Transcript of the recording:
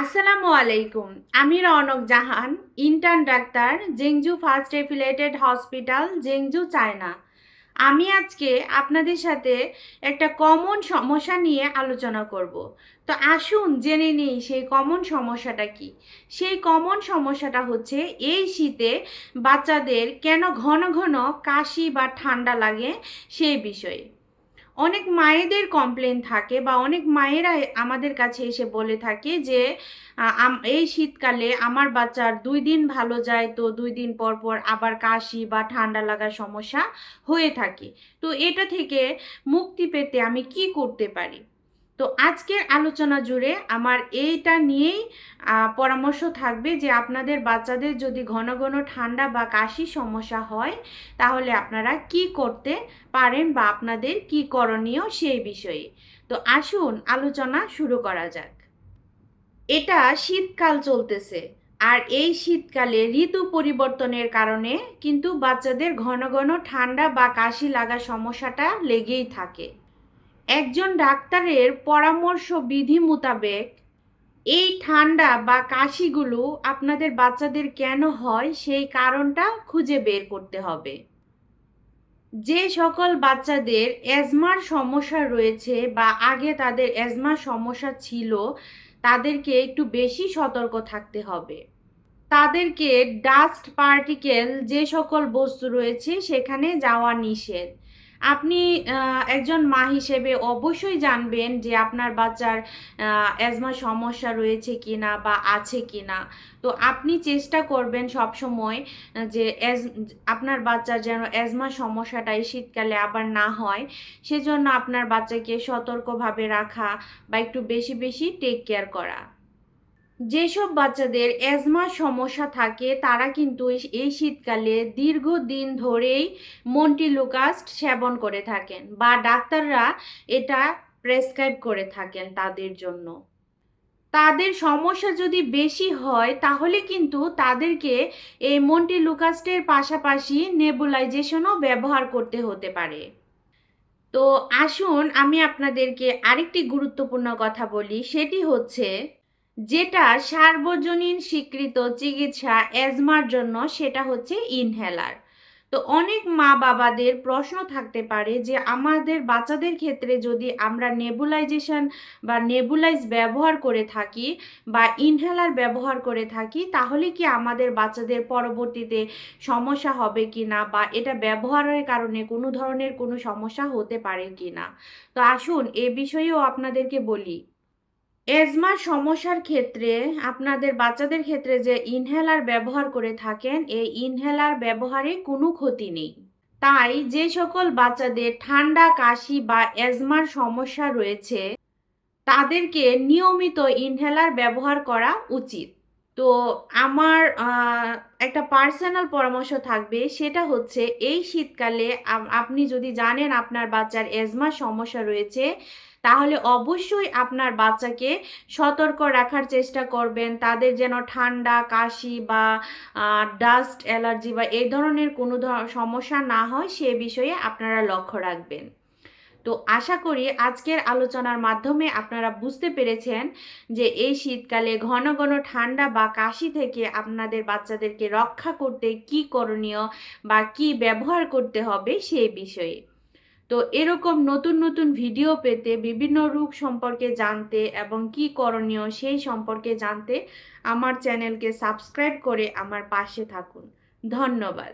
আসসালামু আলাইকুম। আমি Raunak Jahan intern doctor, Zhengzhou first affiliated hospital Zhengzhou, China. আমি আজকে আপনাদের সাথে একটা কমন সমস্যা নিয়ে আলোচনা করব। তো আসুন জেনে নিই সেই কমন সমস্যাটা কি। সেই কমন সমস্যাটা হচ্ছে এই শীতে বাচ্চাদের কেন ঘন ঘন কাশি বা ঠান্ডা লাগে সেই বিষয়ে। অনেক মায়েদের কমপ্লেন থাকে বা অনেক মায়েরা আমাদের কাছে এসে বলে থাকে যে এই শীতকালে আমার বাচ্চার দুই দিন ভালো যায় তো দুই দিন পর পর আবার কাশি বা ঠান্ডা লাগার সমস্যা হয়ে থাকে। তো এটা থেকে মুক্তি পেতে আমি কি করতে পারি? তো আজকের আলোচনা জুড়ে আমার এইটা নিয়েই পরামর্শ থাকবে যে আপনাদের বাচ্চাদের যদি ঘন ঘন ঠান্ডা বা কাশি সমস্যা হয়, তাহলে আপনারা কি করতে পারেন বা আপনাদের কি করণীয় সেই বিষয়ে। তো আসুন আলোচনা শুরু করা যাক। এটা শীতকাল চলতেছে, আর এই শীতকালে ঋতু পরিবর্তনের কারণে কিন্তু বাচ্চাদের ঘন ঘন ঠান্ডা বা কাশি লাগা সমস্যাটা লেগেই থাকে। একজন ডাক্তারের পরামর্শ বিধি মোতাবেক এই ঠান্ডা বা কাশিগুলো আপনাদের বাচ্চাদের কেন হয় সেই কারণটা খুঁজে বের করতে হবে। যে সকল বাচ্চাদের অ্যাজমার সমস্যা রয়েছে বা আগে তাদের অ্যাজমার সমস্যা ছিল, তাদেরকে একটু বেশি সতর্ক থাকতে হবে। তাদেরকে ডাস্ট পার্টিকেল যে সকল বস্তু রয়েছে সেখানে যাওয়া নিষেধ। আপনি একজন মা হিসেবে অবশ্যই জানবেন যে আপনার বাচ্চার অ্যাজমা সমস্যা রয়েছে কিনা বা আছে কি না তো আপনি চেষ্টা করবেন সব সময় যে অ্যাজ, আপনার বাচ্চার যেন অ্যাজমা সমস্যাটা এই শীতকালে আবার না হয়, সেজন্য আপনার বাচ্চাকে সতর্কভাবে রাখা বা একটু বেশি বেশি টেক কেয়ার করা। যেসব বাচ্চাদের অ্যাজমার সমস্যা থাকে, তারা কিন্তু এই- শীতকালে দীর্ঘদিন ধরেই মন্টিলুকাস্ট সেবন করে থাকেন বা ডাক্তাররা এটা প্রেসক্রাইব করে থাকেন তাদের জন্য। তাদের সমস্যা যদি বেশি হয়, তাহলে কিন্তু তাদেরকে এই মন্টিলুকাস্টের পাশাপাশি নেবুলাইজেশনও ব্যবহার করতে হতে পারে। তো আসুন আমি আপনাদেরকে আরেকটি গুরুত্বপূর্ণ কথা বলি, সেটি হচ্ছে যেটা সার্বজনীন স্বীকৃত চিকিৎসা অ্যাজমার জন্য সেটা হচ্ছে ইনহেলার তো অনেক মা বাবাদের প্রশ্ন থাকতে পারে যে আমাদের বাচ্চাদের ক্ষেত্রে যদি আমরা নেবুলাইজেশন বা নেবুলাইজ ব্যবহার করে থাকি বা ইনহেলার ব্যবহার করে থাকি, তাহলে কি আমাদের বাচ্চাদের পরবর্তীতে সমস্যা হবে কি না বা এটা ব্যবহারের কারণে কোনো ধরনের কোনো সমস্যা হতে পারে কি না তো আসুন এ বিষয়েও আপনাদেরকে বলি। এজমার সমস্যার ক্ষেত্রে আপনাদের বাচ্চাদের ক্ষেত্রে যে ইনহেলার ব্যবহার করে থাকেন, এই ইনহেলার ব্যবহারে কোনো ক্ষতি নেই। তাই যে সকল বাচ্চাদের ঠান্ডা, কাশি বা এজমার সমস্যা রয়েছে, তাদেরকে নিয়মিত ইনহেলার ব্যবহার করা উচিত। তো আমার একটা পার্সোনাল পরামর্শ থাকবে, সেটা হচ্ছে এই শীতকালে আপনি যদি জানেন আপনার বাচ্চার এজমার সমস্যা রয়েছে, তাহলে অবশ্যই আপনার বাচ্চাকে সতর্ক রাখার চেষ্টা করবেন। তাদের যেন ঠান্ডা, কাশি বা ডাস্ট অ্যালার্জি বা এই ধরনের কোনো সমস্যা না হয়, সে বিষয়ে আপনারা লক্ষ্য রাখবেন। তো আশা করি আজকের আলোচনার মাধ্যমে আপনারা বুঝতে পেরেছেন যে এই শীতকালে ঘন ঘন ঠান্ডা বা কাশি থেকে আপনাদের বাচ্চাদেরকে রক্ষা করতে কি করণীয় বা কি ব্যবহার করতে হবে সেই বিষয়ে। তো এরকম নতুন নতুন ভিডিও পেতে বিভিন্ন রোগ সম্পর্কে জানতে এবং কি করণীয় সেই সম্পর্কে জানতে আমার চ্যানেলকে সাবস্ক্রাইব করে আমার পাশে থাকুন। ধন্যবাদ।